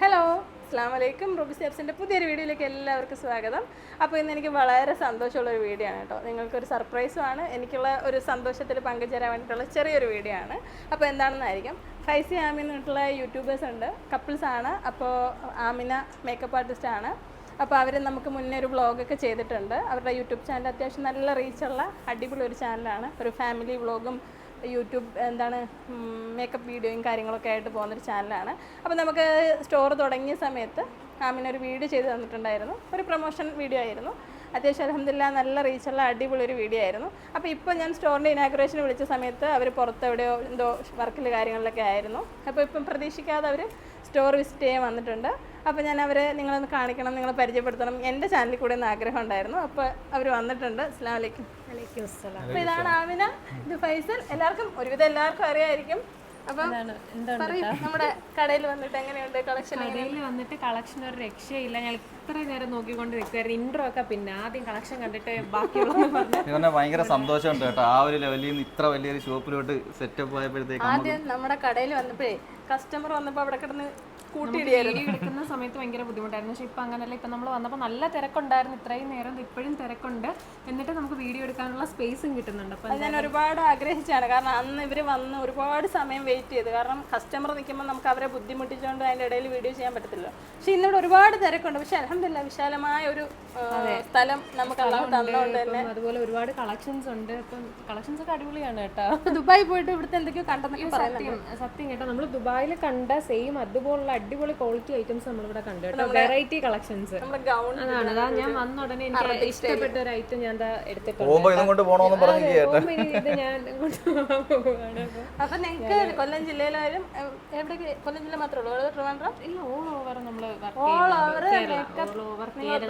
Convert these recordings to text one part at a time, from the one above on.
Hello അസ്സാം വലൈക്കും Ruby സേബ്സിന്റെ പുതിയൊരു വീഡിയോയിലേക്ക് എല്ലാവർക്കും സ്വാഗതം. അപ്പോൾ ഇന്ന് എനിക്ക് വളരെ സന്തോഷമുള്ള ഒരു വീഡിയോ ആണ് കേട്ടോ. നിങ്ങൾക്കൊരു സർപ്രൈസും ആണ്. എനിക്കുള്ള ഒരു സന്തോഷത്തിൽ പങ്കുചേരാൻ വേണ്ടിയിട്ടുള്ള ചെറിയൊരു വീഡിയോ ആണ്. അപ്പോൾ എന്താണെന്നായിരിക്കും? ഫൈസി ആമിൻ എന്നിട്ടുള്ള യൂട്യൂബേഴ്സ് ഉണ്ട്. കപ്പിൾസ് ആണ്. അപ്പോൾ ആമിന മേക്കപ്പ് ആർട്ടിസ്റ്റ് ആണ്. അപ്പോൾ അവർ നമുക്ക് മുന്നേ ഒരു വ്ളോഗൊക്കെ ചെയ്തിട്ടുണ്ട്. അവരുടെ യൂട്യൂബ് ചാനൽ അത്യാവശ്യം നല്ല റീച്ചുള്ള അടിപൊളി ഒരു ചാനലാണ് ഒരു ഫാമിലി വ്ളോഗും യൂട്യൂബ് എന്താണ് മേക്കപ്പ് വീഡിയോയും കാര്യങ്ങളൊക്കെ ആയിട്ട് പോകുന്നൊരു ചാനലാണ് അപ്പോൾ നമുക്ക് സ്റ്റോർ തുടങ്ങിയ സമയത്ത് ആമിന ഒരു വീഡിയോ ചെയ്ത് തന്നിട്ടുണ്ടായിരുന്നു. ഒരു പ്രൊമോഷൻ വീഡിയോ ആയിരുന്നു. അത്യാവശ്യം അലഹമില്ല നല്ല റീച്ചുള്ള അടിപൊളി ഒരു വീഡിയോ ആയിരുന്നു. അപ്പോൾ ഇപ്പോൾ ഞാൻ സ്റ്റോറിന്റെ ഇനാഗ്രേഷൻ വിളിച്ച സമയത്ത് അവർ പുറത്ത് എവിടെയോ എന്തോ വർക്കിൽ കാര്യങ്ങളിലൊക്കെ ആയിരുന്നു. അപ്പോൾ ഇപ്പം പ്രതീക്ഷിക്കാതെ അവർ സ്റ്റോർ വിസിറ്റ് ചെയ്യാൻ വന്നിട്ടുണ്ട്. അപ്പോൾ ഞാൻ അവരെ നിങ്ങളൊന്ന് കാണിക്കണം നിങ്ങളെ പരിചയപ്പെടുത്തണം. എന്റെ ചാനലിൽ കൂടെ ഒന്ന് ആഗ്രഹം ഉണ്ടായിരുന്നു. അപ്പോൾ അവർ വന്നിട്ടുണ്ട്. അസ്സാം വലൈക്കും. അപ്പോൾ ഇതാണ് ആമിന. ഇത് ഫൈസൽ. എല്ലാവർക്കും ഒരുവിധം എല്ലാവർക്കും അറിയായിരിക്കും. അപ്പം നമ്മുടെ കടയിൽ വന്നിട്ട് എങ്ങനെയുണ്ട് കളക്ഷൻ കടയിൽ വന്നിട്ട് കളക്ഷൻ ഒരു രക്ഷയില്ല. ഞാൻ ഇത്ര നേരം നോക്കിക്കൊണ്ട് നിൽക്കുമായിരുന്നു ഇൻട്രോ ഒക്കെ പിന്നെ ആദ്യം കളക്ഷൻ കണ്ടിട്ട് ബാക്കിയുള്ള ഭയങ്കര സന്തോഷമുണ്ട് കേട്ടോ. ആ ഒരു ലെവലിൽ നിന്ന് ഇത്ര വലിയൊരു ഷോപ്പിലോട്ട് സെറ്റപ്പ് ആയപ്പോഴത്തേക്ക് ആദ്യം നമ്മുടെ കടയിൽ വന്നപ്പോഴേ കസ്റ്റമർ വന്നപ്പോൾ അവിടെ കിടന്ന് എടുക്കുന്ന സമയത്ത് ഭയങ്കര ബുദ്ധിമുട്ടായിരുന്നു. പക്ഷെ ഇപ്പൊ അങ്ങനല്ല. ഇപ്പൊ നമ്മൾ വന്നപ്പോൾ നല്ല തിരക്കുണ്ടായിരുന്നു. ഇത്രയും നേരം ഇപ്പോഴും തിരക്കുണ്ട്. എന്നിട്ട് നമുക്ക് വീഡിയോ എടുക്കാനുള്ള സ്പേസും കിട്ടുന്നുണ്ട്. അപ്പൊ ഞാൻ ഒരുപാട് ആഗ്രഹിച്ചാണ്. കാരണം അന്ന് ഇവർ വന്ന് ഒരുപാട് സമയം വെയിറ്റ് ചെയ്ത്. കാരണം കസ്റ്റമർ നിൽക്കുമ്പോൾ നമുക്ക് അവരെ ബുദ്ധിമുട്ടിച്ചുകൊണ്ട് അതിന്റെ ഇടയിൽ വീഡിയോ ചെയ്യാൻ പറ്റത്തില്ല പക്ഷെ ഇന്നിവിടെ ഒരുപാട് തിരക്കുണ്ട്. പക്ഷെ അലഹമില്ല വിശാലമായ ഒരു സ്ഥലം നമുക്ക് തന്നതുകൊണ്ട് തന്നെ. അതുപോലെ ഒരുപാട് കളക്ഷൻസ് ഉണ്ട്. ഇപ്പം കളക്ഷൻസ് ഒക്കെ അടിപൊളിയാണ് കേട്ടോ. ദുബായ് പോയിട്ട് ഇവിടുത്തെ എന്തൊക്കെയോ കണ്ടെന്നൊക്കെ സത്യം. സത്യം കേട്ടോ. നമ്മൾ ദുബായിൽ കണ്ട സെയിം അതുപോലുള്ള അടിപൊളി ക്വാളിറ്റി ഐറ്റംസ് നമ്മളിവിടെ കണ്ടു കേട്ടോ. വെറൈറ്റി കളക്ഷൻസ് അതാണ്. അതാ ഞാൻ വന്ന ഉടനെ എനിക്ക് ഇഷ്ടപ്പെട്ട ഒരു ഐറ്റം ഞാൻ ദാ എടുത്തിട്ടുണ്ട് ഇതും ഞാൻ കൊണ്ടുപോകാൻ പോവാണ് അപ്പൊ. നിങ്ങൾക്ക് കൊല്ലം ജില്ലയിലായാലും എവിടെ കൊല്ലം ജില്ല മാത്രമേ ഉള്ളൂ. ട്രിവാൻഡ്രം? ഇല്ല ഓൾ ഓവർ നമ്മൾ ഓൾ ഓവർ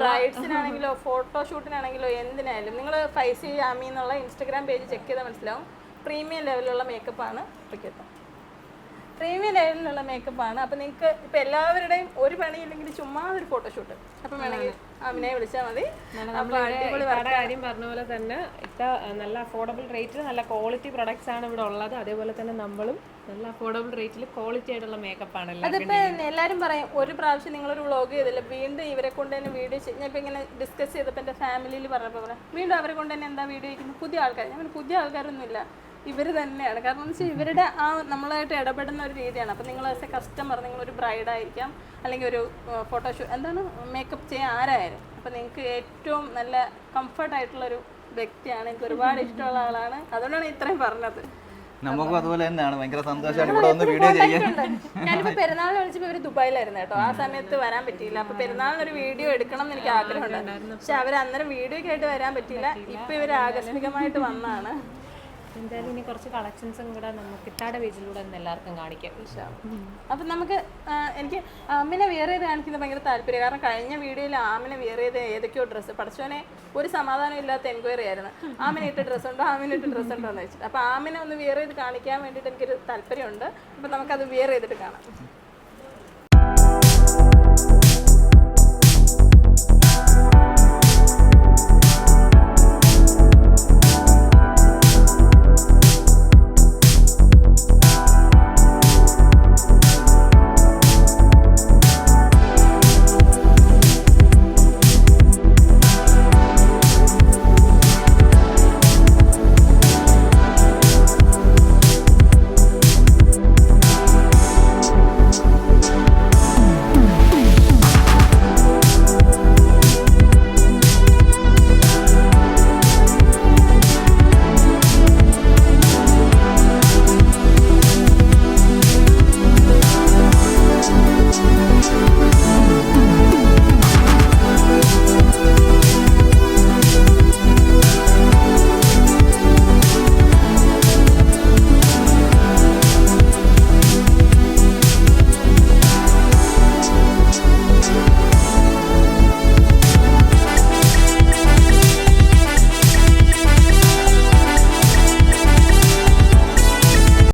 ബ്രൈഡ്സിനാണെങ്കിലോ ഫോട്ടോഷൂട്ടിനാണെങ്കിലോ എന്തിനായാലും. നിങ്ങൾ ഫൈസി ആമി എന്നുള്ള ഇൻസ്റ്റഗ്രാം പേജ് ചെക്ക് ചെയ്താൽ മനസ്സിലാവും. പ്രീമിയം ലെവലിലുള്ള മേക്കപ്പാണ് ഇപ്പോഴത്തെ പ്രീമിയം ലെവലിലുള്ള ആണ്. അപ്പം നിങ്ങൾക്ക് ഇപ്പം എല്ലാവരുടെയും ഒരു പണിയില്ലെങ്കിൽ ചുമ്മാ ഒരു ഫോട്ടോഷൂട്ട് അപ്പം വേണമെങ്കിൽ അവനെ വിളിച്ചാൽ മതി. കാര്യം പറഞ്ഞ പോലെ തന്നെ ഇത്ര നല്ല അഫോർഡബിൾ റേറ്റിൽ നല്ല ക്വാളിറ്റി പ്രൊഡക്ട്സ് ആണ് ഇവിടെ ഉള്ളത്. അതേപോലെ തന്നെ നമ്മളും നല്ല അഫോർഡബിൾ റേറ്റിൽ ക്വാളിറ്റി ആയിട്ടുള്ള മേക്കപ്പ് ആണ് അതിപ്പോ എല്ലാരും പറയും ഒരു പ്രാവശ്യം നിങ്ങൾ ഒരു വ്ളോഗ് ചെയ്തില്ല. വീണ്ടും ഇവരെ കൊണ്ട് തന്നെ വീഡിയോ ഞാൻ ഇപ്പൊ ഇങ്ങനെ ഡിസ്കസ് ചെയ്തപ്പോൾ എന്റെ ഫാമിലിയിൽ പറഞ്ഞപ്പോൾ പറയാം വീണ്ടും അവരെ കൊണ്ട് തന്നെ എന്താ വീഡിയോ ചെയ്യുന്നത് പുതിയ ആൾക്കാർ ഞാൻ പുതിയ ആൾക്കാരൊന്നും ഇല്ല ഇവർ തന്നെയാണ്. കാരണം എന്ന് വെച്ചാൽ ഇവരുടെ ആ നമ്മളായിട്ട് ഇടപെടുന്ന ഒരു രീതിയാണ്. അപ്പം നിങ്ങൾ ആസ് എ കസ്റ്റമർ നിങ്ങളൊരു ബ്രൈഡായിരിക്കാം അല്ലെങ്കിൽ ഒരു ഫോട്ടോഷൂട്ട് എന്താണ്? മേക്കപ്പ് ചെയ്യാൻ ആരായാലും. അപ്പം നിങ്ങൾക്ക് ഏറ്റവും നല്ല കംഫർട്ട് ആയിട്ടുള്ളൊരു വ്യക്തിയാണ്. എനിക്ക് ഒരുപാട് ഇഷ്ടമുള്ള ആളാണ്. അതുകൊണ്ടാണ് ഇത്രയും പറഞ്ഞത്. നമുക്കും അതുപോലെ തന്നെയാണ്. ഭയങ്കര സന്തോഷമാണ് ഇവിടെ വന്ന് വീഡിയോ ചെയ്യാൻ. ഞാനിപ്പോ പെരുന്നാൾ വിളിച്ചപ്പോ ഇവർ ദുബായിലായിരുന്നു കേട്ടോ. ആ സമയത്ത് വരാൻ പറ്റിയില്ല. അപ്പൊ പെരുന്നാളിന് ഒരു വീഡിയോ എടുക്കണം എന്ന് എനിക്ക് ആഗ്രഹമുണ്ടായിരുന്നു പക്ഷെ അവർ അന്നേരം വീഡിയോ ആയിട്ട് വരാൻ പറ്റിയില്ല. ഇപ്പൊ ഇവർ ആകസ്മികമായിട്ട് വന്നാണ്. എന്തായാലും ഇനി കുറച്ച് കളക്ഷൻസും കൂടെ നമുക്ക് ഇത്താടെ പേജിലൂടെ ഒന്ന് എല്ലാവർക്കും കാണിക്കാം. അപ്പൊ നമുക്ക് എനിക്ക് ആമിനെ വേറെ ചെയ്ത് കാണിക്കുന്നത് ഭയങ്കര താല്പര്യം. കാരണം കഴിഞ്ഞ വീഡിയോയിൽ ആമിനെ വേറെ ചെയ്ത് ഏതൊക്കെയോ ഡ്രസ്സ് പഠിച്ചോനെ ഒരു സമാധാനം ഇല്ലാത്ത എൻക്വയറി ആയിരുന്നു. ആമിനെ ഇട്ട ഡ്രസ്സ് ഉണ്ടോ? ആമിനെ ഇട്ട ഡ്രസ്സ് ഉണ്ടോ എന്ന് വെച്ചിട്ട് അപ്പൊ ആമിനെ ഒന്ന് വേറെ ചെയ്ത് കാണിക്കാൻ വേണ്ടിയിട്ട് എനിക്കൊരു താല്പര്യമുണ്ട്. അപ്പൊ നമുക്കത് വേറെ ചെയ്തിട്ട് കാണാം.